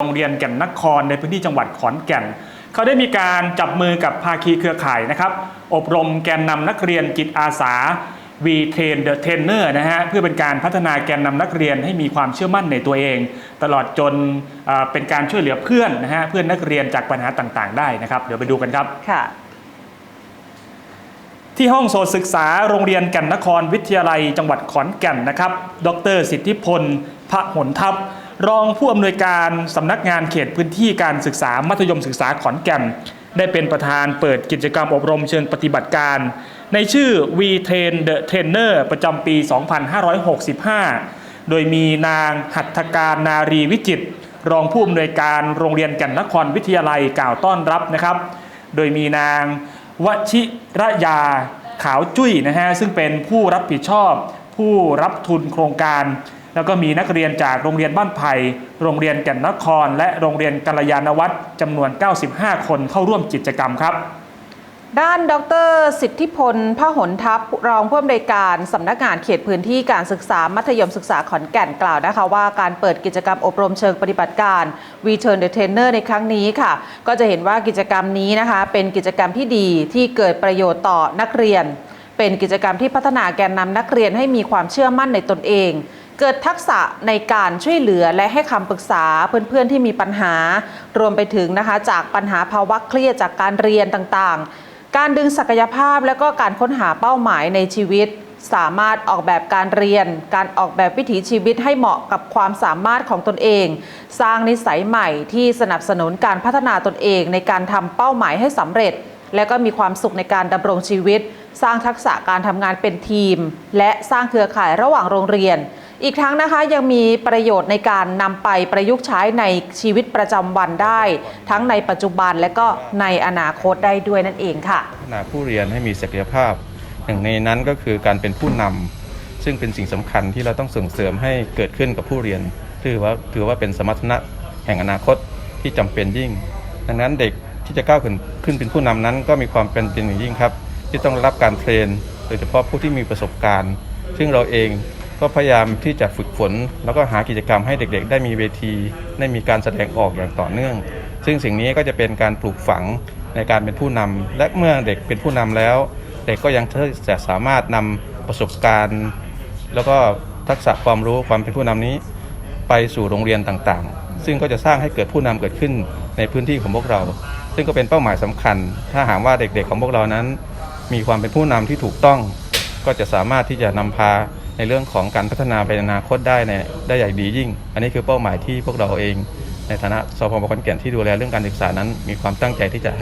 โรงเรียนแก่นนครในพื้นที่จังหวัดขอนแก่น เขาได้มีการจับมือกับภาคีเครือข่ายนะครับ อบรมแกนนำนักเรียนจิตอาสา We Train the Trainer นะฮะเพื่อเป็นการพัฒนาแกนนำนักเรียนให้มีความเชื่อมั่นในตัวเอง ตลอดจนเอ่อเป็นการช่วยเหลือเพื่อนนะฮะเพื่อนนักเรียนจากปัญหาต่างๆ ได้นะครับ เดี๋ยวไปดูกันครับค่ะที่ห้องโสตศึกษาโรงเรียนแก่นนครวิทยาลัย จังหวัดขอนแก่นนะครับ ดร สิทธิพลพระหนทัพ รองผู้อำนวยการสำนักงานเขตพื้นที่การศึกษามัธยมศึกษาขอนแก่น ได้เป็นประธานเปิดกิจกรรมอบรมเชิงปฏิบัติการ ในชื่อ We Train the Trainer ประจำปี 2565 โดยมีนางหัตถการนารีวิจิตรรองผู้อำนวยการโรงเรียนแก่นนครวิทยาลัยกล่าวต้อนรับนะครับ โดยมีนางวชิระยาขาวจุ้ยนะฮะซึ่งเป็นผู้รับผิดชอบผู้รับทุนโครงการ แล้วก็มีนักเรียนจากโรงเรียนบ้านไผ่ โรงเรียนแก่นนคร และโรงเรียนกัลยาณวัฒน์จำนวน 95 คนเข้าร่วมกิจกรรมครับ ด้านดร สิทธิพลพหนทัพรองผู้อำนวยการสำนักงานเขตพื้นที่การศึกษามัธยมศึกษาขอนแก่นกล่าวนะคะว่าการเปิดกิจกรรมอบรมเชิงปฏิบัติการ We Turn the Trainer ในครั้งนี้ค่ะ ก็จะเห็นว่ากิจกรรมนี้นะคะ เป็นกิจกรรมที่ดีที่เกิดประโยชน์ต่อนักเรียน เป็นกิจกรรมที่พัฒนาแกนนำนักเรียนให้มีความเชื่อมั่นในตนเอง เกิดทักษะในการช่วยเหลือและให้คำปรึกษาเพื่อนๆที่มีปัญหา รวมไปถึงนะคะ จากปัญหาภาวะเครียดจากการเรียนต่างๆ การดึงศักยภาพและก็การค้นหาเป้าหมายในชีวิต สามารถออกแบบการเรียน การออกแบบวิถีชีวิตให้เหมาะกับความสามารถของตนเอง สร้างนิสัยใหม่ที่สนับสนุนการพัฒนาตนเองในการทำเป้าหมายให้สำเร็จ และก็มีความสุขในการดำรงชีวิต สร้างทักษะการทำงานเป็นทีม และสร้างเครือข่ายระหว่างโรงเรียน อีกทั้งนะคะยังมีประโยชน์ในการนำไปประยุกต์ใช้ในชีวิตประจำวันได้ ทั้งในปัจจุบันและก็ในอนาคตได้ด้วยนั่นเองค่ะพัฒนาผู้เรียนให้มีศักยภาพหนึ่งในนั้นก็คือการเป็นผู้นำซึ่งเป็นสิ่งสำคัญที่เราต้องส่งเสริมให้เกิดขึ้นกับผู้เรียน ถือว่าถือว่าเป็นสมรรถนะแห่งอนาคตที่จำเป็นยิ่ง ดังนั้นเด็กที่จะก้าวขึ้นขึ้นเป็นผู้นำนั้น ก็มีความเป็นเป็นอย่างยิ่งครับ ที่ต้องรับการเทรน โดยเฉพาะผู้ที่มีประสบการณ์ ซึ่งเราเอง ก็พยายามที่จะฝึกฝน แล้วก็หากิจกรรมให้เด็กๆ ได้มีเวที ได้มีการแสดงออกอย่างต่อเนื่อง ซึ่งสิ่งนี้ก็จะเป็นการปลูกฝังในการเป็นผู้นำและเมื่อเด็กเป็นผู้นำแล้ว เด็กก็ยังจะสามารถนำประสบการณ์ แล้วก็ทักษะความรู้ความเป็นผู้นำนี้ ไปสู่โรงเรียนต่างๆ ซึ่งก็จะสร้างให้เกิดผู้นำเกิดขึ้นในพื้นที่ของพวกเรา ซึ่งก็เป็นเป้าหมายสำคัญ ถ้าหากว่าเด็กๆของพวกเรานั้น มีความเป็นผู้นำที่ถูกต้อง ก็จะสามารถที่จะนำพา ในเรื่องของการพัฒนาไปในอนาคตได้ในได้อย่างดียิ่ง อันนี้คือเป้าหมายที่พวกเราเอง ในฐานะสพขอนแก่นที่ดูแลเรื่องการศึกษานั้น มีความตั้งใจที่จะ